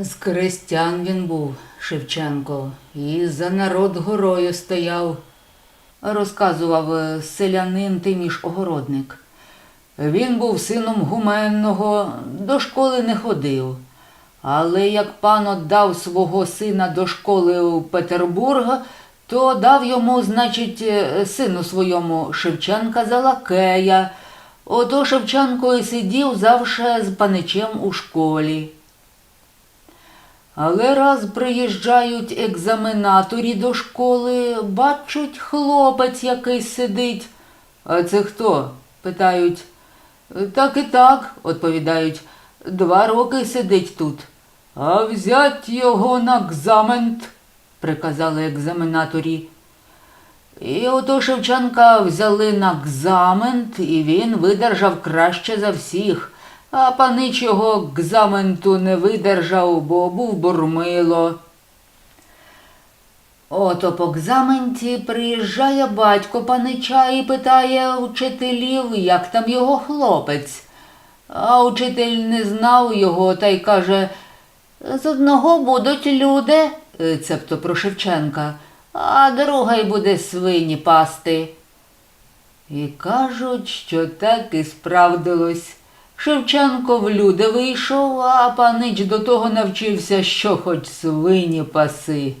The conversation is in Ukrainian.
З крестян він був, Шевченко, і за народ горою стояв, розказував е, селянин Тиміш Огородник. Він був сином гуменного, до школи не ходив. Але як пан отдав свого сина до школи у Петербург, то дав йому, значить, е, сину своєму Шевченка за лакея. Ото Шевченко і сидів завше з паничем у школі. Але раз приїжджають екзаменаторі до школи, бачать, хлопець якийсь сидить. А це хто? питають. Так і так, відповідають. Два роки сидить тут. А взять його на екзамен, приказали екзаменаторі. І ото Шевченка взяли на екзамен, і він видержав краще за всіх. А панич його екзаменту не видержав, бо був бурмило. Ото по екзаменті приїжджає батько панича і питає учителів, як там його хлопець. А учитель не знав його та й каже, з одного будуть люди, е, цебто про Шевченка, а другий буде свині пасти. І кажуть, що так і справдилось. Шевченко в люди вийшов, а панич до того навчився, що хоч свині паси.